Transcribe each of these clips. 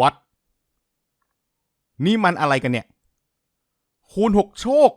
วัดนี่มันอะไรกันเนี่ย คูณ6โชค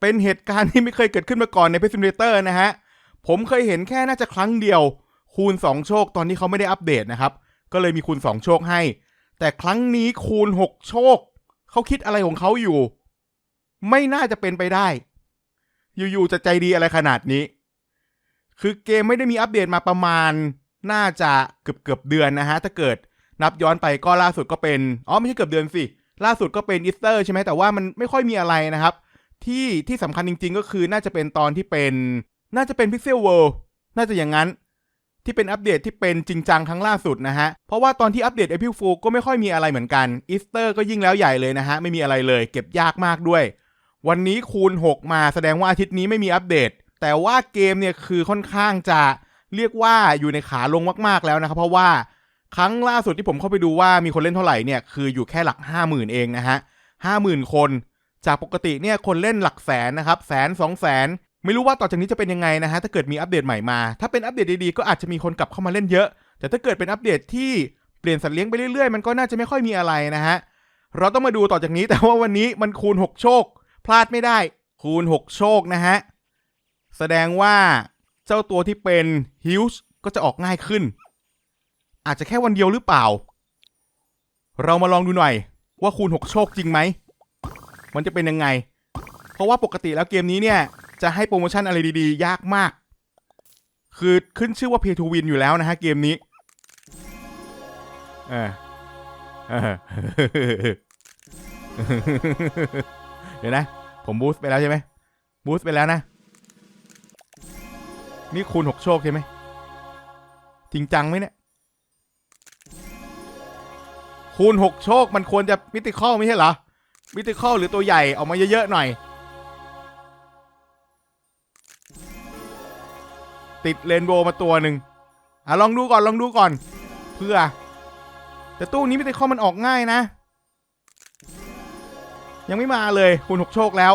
เป็นเหตุการณ์ที่ไม่เคยเกิดขึ้นมาก่อนในเพซิม u เตอร์นะฮะ ผมเคยเห็นแค่น่าจะครั้งเดียว คูณ 2 โชคตอนที่เขาไม่ได้อัปเดตนะครับ ก็เลยมีคูณ 2 โชคให้ แต่ครั้งนี้คูณ 6 โชค เขาคิดอะไรของเขาอยู่ ไม่น่าจะเป็นไปได้ อยู่ๆจะใจดีอะไรขนาดนี้ คือเกมไม่ได้มีอัปเดตมาประมาณ น่าจะเกือบเกือบเดือนนะฮะ ถ้าเกิด นับย้อนไปก็ล่าสุดก็เป็น อ๋อไม่ใช่เกือบเดือนสิ ล่าสุดก็เป็นอีสเตอร์ใช่ไหมแต่ว่ามันไม่ค่อยมีอะไรนะครับ ที่ที่สำคัญจริง ๆ ก็คือน่าจะเป็นตอนที่เป็น น่าจะเป็น Pixel World น่าจะอย่างนั้น ที่เป็นอัปเดตที่เป็นจริงจังครั้งล่าสุดนะฮะ เพราะว่าตอนที่อัปเดต April Fool ก็ไม่ค่อยมีอะไรเหมือนกันอีสเตอร์ก็ยิ่งแล้วใหญ่เลยนะฮะไม่มีอะไรเลย เก็บยากมากด้วย วันนี้คูณ 6 มาแสดงว่าอาทิตย์นี้ไม่มีอัปเดต แต่ว่าเกมเนี่ยคือค่อนข้างจะเรียกว่าอยู่ในขาลงมากๆแล้วนะครับเพราะว่า ครั้งล่าสุดที่ผมเข้าไปดูว่ามีคนเล่นเท่าไหร่เนี่ยคืออยู่แค่หลัก 50,000 เองนะฮะ50,000คน จากปกติเนี่ยคนเล่นหลักแสนนะครับแสนสองแสนไม่รู้ว่าต่อจากนี้จะเป็นยังไงนะฮะถ้าเกิดมีอัปเดตใหม่มา ถ้าเป็นอัปเดตดีๆก็อาจจะมีคนกลับเข้ามาเล่นเยอะ แต่ถ้าเกิดเป็นอัปเดตที่เปลี่ยนสัตว์เลี้ยงไปเรื่อยๆ มันก็น่าจะไม่ค่อยมีอะไรนะฮะเราต้องมาดูต่อจากนี้แต่ว่าวันนี้มันคูณ 6 โชค พลาดไม่ได้ คูณ 6 โชคนะฮะแสดงว่าเจ้าตัวที่เป็นฮิวส์ก็จะออกง่ายขึ้น อาจจะแค่วันเดียวหรือเปล่า เรามาลองดูหน่อย ว่าคูณ 6 โชคจริงไหม มันจะเป็นยังไง เพราะว่าปกติแล้วเกมนี้เนี่ย จะให้โปรโมชั่นอะไรดีๆ ยากมาก คือขึ้นชื่อว่า Pay to Win อยู่แล้วนะฮะเกมนี้เออเดี๋ยวนะ ผมบูสต์ไปแล้วใช่ไหมบูสต์ไปแล้วนะ นี่คูณ 6 โชคใช่ไหมจริงจังไหมเนี่ย คูณ 6 โชคมันควรจะมิติคอลไม่ใช่เหรอ มิติคอลหรือตัวใหญ่ออกมาเยอะๆหน่อย ติดเรนโบว์มาตัวหนึ่งอะลองดูก่อนลองดูก่อน เพื่อ แต่ตู้นี้มิติคอลมันออกง่ายนะ ยังไม่มาเลยคูณ 6 โชคแล้ว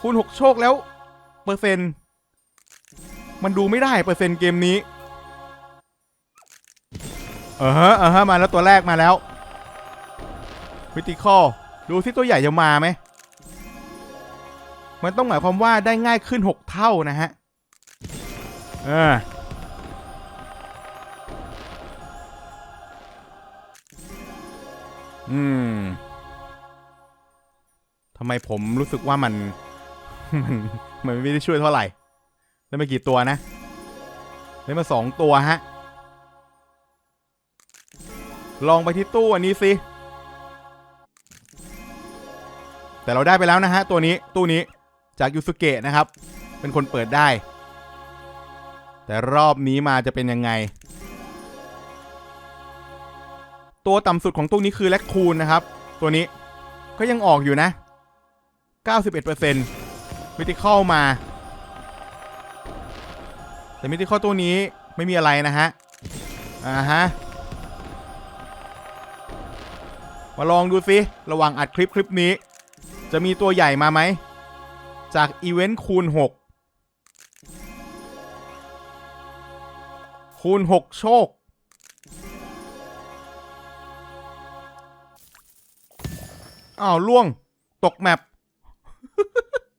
คูณ 6 โชคแล้ว เปอร์เซ็นต์มันดูไม่ได้เปอร์เซ็นต์เกมนี้ เออฮะเออฮะมาแล้วตัวแรกมาแล้ววิติคอดูที่ตัวใหญ่จะมาไหมมันต้องหมายความว่าได้ง่ายขึ้น 6 เท่านะฮะเอออืมทำไมผมรู้สึกว่ามันมันมันไม่ได้ช่วยเท่าไหร่ ได้มากี่ตัวนะ ได้มาสองตัวฮะ ลองไปที่ตู้อันนี้สิ แต่เราได้ไปแล้วนะฮะ ตัวนี้ตู้นี้จากยูสุเกะนะครับ เป็นคนเปิดได้ แต่รอบนี้มาจะเป็นยังไง ตัวต่ำสุดของตู้นี้คือแลคคูนนะครับ ตัวนี้ก็ยังออกอยู่นะ 91%มิติเข้ามา แต่มิติเข้าตัวนี้ไม่มีอะไรนะฮะ อ่าฮะ มาลองดูสิระหว่างอัดคลิปคลิปนี้ จะมีตัวใหญ่มาไหม จากอีเวนต์คูณ 6 คูณ 6 โชค อ้าวล่วง ตกแมป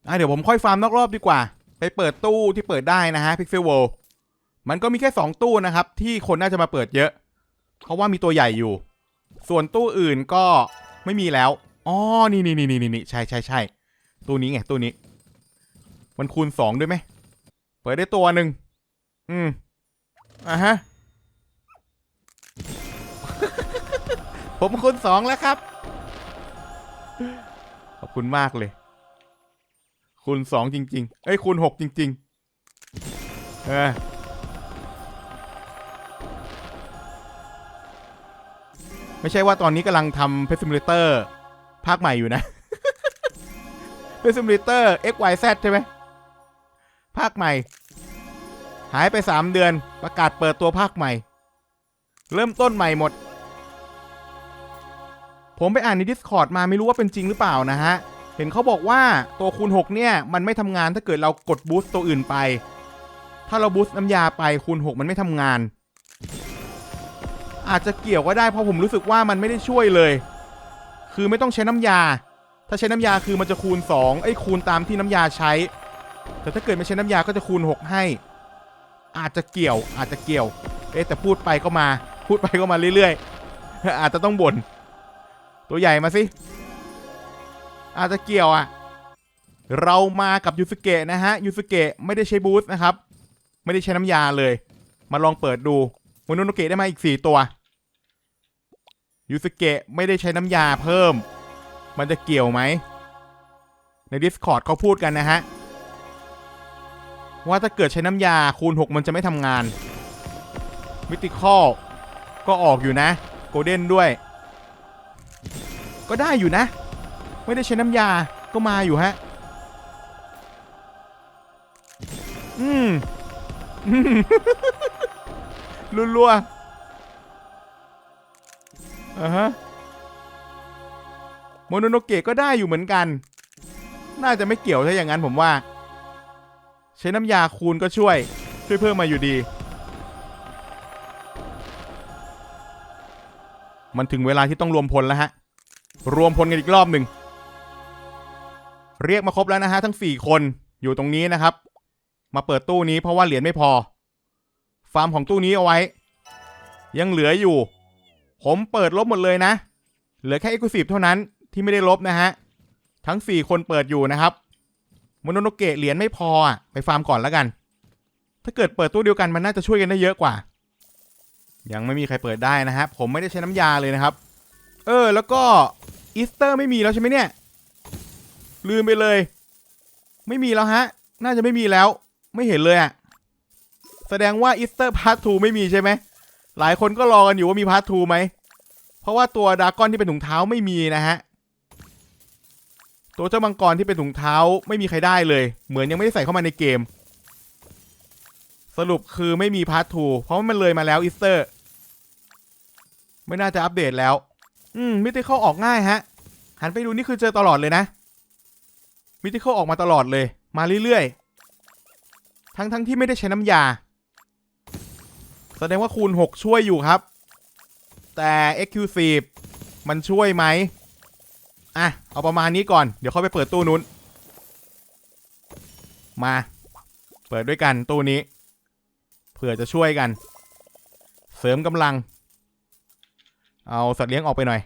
อะเดี๋ยวผมค่อยฟาร์มนอกรอบดีกว่า ไปเปิดตู้ที่เปิดได้นะฮะ Pixel World มันก็มีแค่ 2 ตู้นะครับ ที่คนน่าจะมาเปิดเยอะ เพราะว่ามีตัวใหญ่อยู่ ส่วนตู้อื่นก็ไม่มีแล้ว อ๋อ นี่นี่นี่นี่นี่ใช่ใช่ใช่ตู้นี้ไงตู้นี้ มันคูณสองด้วยไหม เปิดได้ตัวหนึ่ง อืม อะฮะ ผมคูณสองแล้วครับ ขอบคุณมากเลย คูณสองจริง ๆ เอ้ยคูณหกจริง ๆ เออ ไม่ใช่ว่าตอนนี้กำลังทำเพซิมเลเตอร์ภาคใหม่อยู่นะเพซิมเลเตอร์ XYZ ใช่ไหมภาคใหม่ หายไป 3 เดือนประกาศเปิดตัวภาคใหม่ เริ่มต้นใหม่หมด ผมไปอ่านใน Discord มาไม่รู้ว่าเป็นจริงหรือเปล่านะฮะ เห็นเขาบอกว่าตัวคูณ 6 เนี่ย มันไม่ทำงานถ้าเกิดเรากดบูสต์ตัวอื่นไป ถ้าเราบูสต์น้ำยาไปคูณ 6 มันไม่ทำงาน อาจจะเกี่ยวก็ได้เพราะผมรู้สึกว่ามันไม่ได้ช่วยเลย คือไม่ต้องใช้น้ำยา ถ้าใช้น้ำยาคือมันจะคูณ2ไอ้คูณตามที่น้ำยาใช้ แต่ถ้าเกิดไม่ใช้น้ำยาก็จะคูณ 6 ให้ อาจจะเกี่ยวอาจจะเกี่ยว เอ๊แต่พูดไปก็มา พูดไปก็มาเรื่อยๆ อาจจะต้องบ่นตัวใหญ่มาสิอาจจะเกี่ยวอะ เรามากับยูสเกะนะฮะยูสเกะไม่ได้ใช้บูสต์นะครับ ไม่ได้ใช้น้ำยาเลย มาลองเปิดดู โมโนโนเกะได้มาอีก 4 ตัวยูสเกะไม่ได้ใช้น้ำยาเพิ่ม มันจะเกี่ยวไหม ใน Discord เขาพูดกันนะฮะ ว่าถ้าเกิดใช้น้ำยาคูณ 6 มันจะไม่ทำงาน มิติคอลก็ออกอยู่นะ โกลเด้นด้วย ก็ได้อยู่นะ ไม่ได้ใช้น้ำยาก็มาอยู่ฮะ อืมอืม รัวๆอ่าฮะโมโนโนเกะก็ได้อยู่เหมือนกัน น่าจะไม่เกี่ยวถ้าอย่างนั้นผมว่า ใช้น้ำยาคูณก็ช่วย ช่วยเพิ่มมาอยู่ดี มันถึงเวลาที่ต้องรวมพลแล้วฮะ รวมพลกันอีกรอบหนึ่ง เรียกมาครบแล้วนะฮะ ทั้ง 4 คนอยู่ตรงนี้นะครับ มาเปิดตู้นี้เพราะว่าเหรียญไม่พอ ฟาร์มของตู้นี้เอาไว้ ยังเหลืออยู่ ผมเปิดลบหมดเลยนะ เหลือแค่ e x c l u s i v e เท่านั้นที่ไม่ได้ลบนะฮะ ทั้ง 4 คนเปิดอยู่นะครับมโนโนเกะเหรียญไม่พออะไปฟาร์มก่อนแล้วกัน ถ้าเกิดเปิดตู้เดียวกันมันน่าจะช่วยกันได้เยอะกว่า ยังไม่มีใครเปิดได้นะฮะผมไม่ได้ใช้น้ำยาเลยนะครับ เออ แล้วก็อีสเตอร์ไม่มีแล้วใช่ไหมเนี่ยลืมไปเลย ไม่มีแล้วฮะ น่าจะไม่มีแล้ว ไม่เห็นเลยอะ แสดงว่าอีสเตอร์พาร์ททูไม่มีใช่ไหม หลายคนก็รอกันอยู่ว่ามีพาร์ททูไหม เพราะว่าตัวดากอนที่เป็นถุงเท้าไม่มีนะฮะ ตัวเจ้ามังกรที่เป็นถุงเท้าไม่มีใครได้เลย เหมือนยังไม่ได้ใส่เข้ามาในเกม สรุปคือไม่มีพาร์ททูเพราะว่ามันเลยมาแล้วอีสเตอร์ ไม่น่าจะอัปเดตแล้ว อืมมิติเข้าออกง่ายฮะ หันไปดูนี่คือเจอตลอดเลยนะ มิติเข้าออกมาตลอดเลย มาเรื่อยๆ ทั้งๆทที่ไม่ได้ใช้น้ำยา แสดงว่าคูณ 6 ช่วยอยู่ครับ แต่ Exclusive มันช่วยไหมอะ เอาประมาณนี้ก่อน เดี๋ยวเข้าไปเปิดตู้นู้น มา เปิดด้วยกันตู้นี้ เผื่อจะช่วยกัน เสริมกำลัง เอาสัตว์เลี้ยงออกไปหน่อย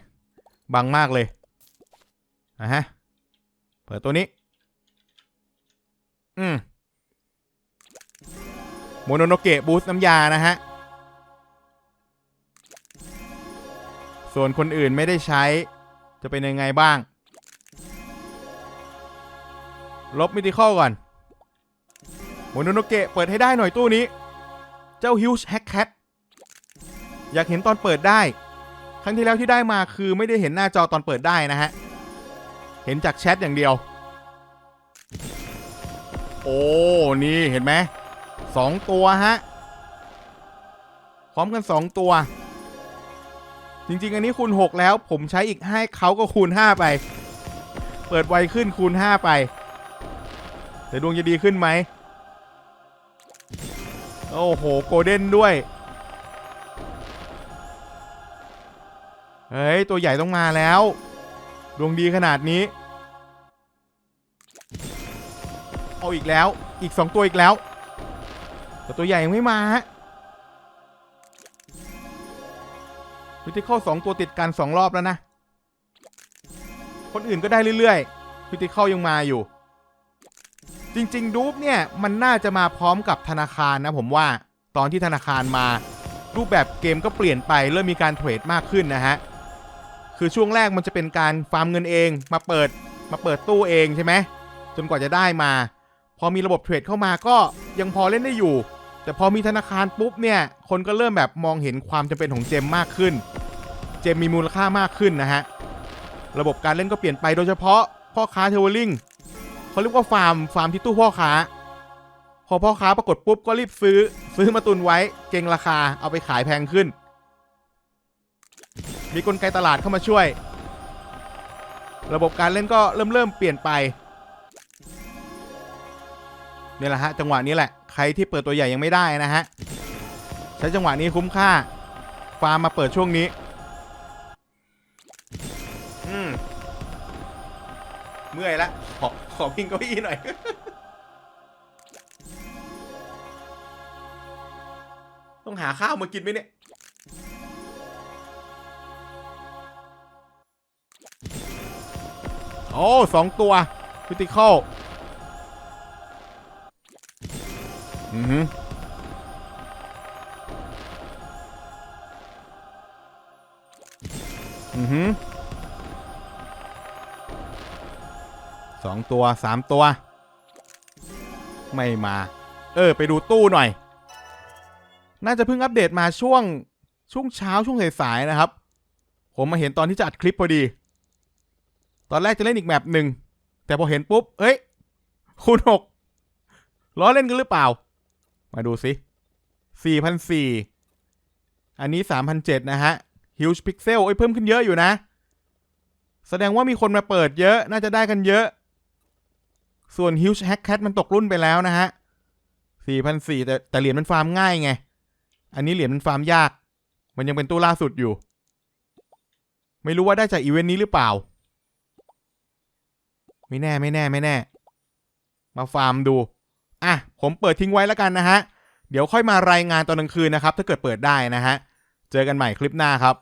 บังมากเลยอะฮะ เปิดตัวนี้ อืมโมโนโนเกะบูสต์น้ำยานะฮะ ส่วนคนอื่นไม่ได้ใช้ จะเป็นยังไงบ้าง ลบมิติคอลก่อนโมโนโนเกะเปิดให้ได้หน่อยตู้นี้ เจ้าฮิวช์แฮกแคทอยากเห็นตอนเปิดได้ ครั้งที่แล้วที่ได้มาคือไม่ได้เห็นหน้าจอตอนเปิดได้นะฮะ เห็นจากแชทอย่างเดียว โอ้ นี่เห็นไหมสองตัวฮะ พร้อมกันสองตัว จริง ๆ อันนี้คูณ 6 แล้ว ผมใช้อีกให้เขาก็คูณ 5 ไป เปิดไวขึ้นคูณ 5 ไปแต่ดวงจะดีขึ้นไหมโอ้โหโกลเด้นด้วย เฮ้ย ตัวใหญ่ต้องมาแล้ว ดวงดีขนาดนี้ เอาอีกแล้วอีก 2 ตัวอีกแล้วแต่ตัวใหญ่ยังไม่มาฮะ วิธีเข้าสองตัวติดกันสองรอบแล้วนะ คนอื่นก็ได้เรื่อยๆวิธีเข้ายังมาอยู่ จริงๆ ดูปเนี่ย มันน่าจะมาพร้อมกับธนาคารนะผมว่าตอนที่ธนาคารมา รูปแบบเกมก็เปลี่ยนไปเริ่มมีการเทรดมากขึ้นนะฮะ คือช่วงแรกมันจะเป็นการฟาร์มเงินเองมาเปิดมาเปิดตู้เองใช่ไหมจนกว่าจะได้มา พอมีระบบเทรดเข้ามาก็ยังพอเล่นได้อยู่ แต่พอมีธนาคารปุ๊บเนี่ย คนก็เริ่มแบบมองเห็นความจำเป็นของเจมมากขึ้น เจมมีมูลค่ามากขึ้นนะฮะ ระบบการเล่นก็เปลี่ยนไปโดยเฉพาะพ่อค้าเทเวลลิงเขาเรียกว่าฟาร์มฟาร์มที่ตู้พ่อค้า พอพ่อค้าปรากฏปุ๊บก็รีบซื้อ ซื้อมาตุนไว้เก่งราคาเอาไปขายแพงขึ้น มีกลไกตลาดเข้ามาช่วย ระบบการเล่นก็เริ่มเริ่มเปลี่ยนไปนี่แหละฮะจังหวะนี้แหละ ใครที่เปิดตัวใหญ่ยังไม่ได้นะฮะ ใช้จังหวะนี้คุ้มค่า ฟาร์มมาเปิดช่วงนี้ อืม เมื่อยละ ขอ ขอพิงเก้าอี้หน่อย ต้องหาข้าวมากินไหมเนี่ยโอ้สองตัวพิติคอล อือหืออือหือสองตัวสามตัว ไม่มา เออ ไปดูตู้หน่อย น่าจะเพิ่งอัปเดตมาช่วง ช่วงเช้าช่วงสายๆนะครับ ผมมาเห็นตอนที่จะอัดคลิปพอดี ตอนแรกจะเล่นอีกแมปหนึ่ง แต่พอเห็นปุ๊บเฮ้ย คูณหกล้อเล่นกันหรือเปล่า มาดูสิสี่พันสี่อันนี้สามพันะฮะ huge pixel เอ้ยเพิ่มขึ้นเยอะอยู่นะ แสดงว่ามีคนมาเปิดเยอะ น่าจะได้กันเยอะ ส่วน huge hack cat มันตกรุ่นไปแล้วนะฮะสี่พันสี่แต่แต่เหรียญมันฟาร์มง่ายไง อันนี้เหรียญมันฟาร์มยาก มันยังเป็นตู้ล่าสุดอยู่ ไม่รู้ว่าได้จากอีเวนต์นี้หรือเปล่า ไม่แน่ไม่แน่ไม่แน่ มาฟาร์มดู อะผมเปิดทิ้งไว้แล้วกันนะฮะ เดี๋ยวค่อยมารายงานตอนกลางคืนนะครับ ถ้าเกิดเปิดได้นะฮะ เจอกันใหม่คลิปหน้าครับ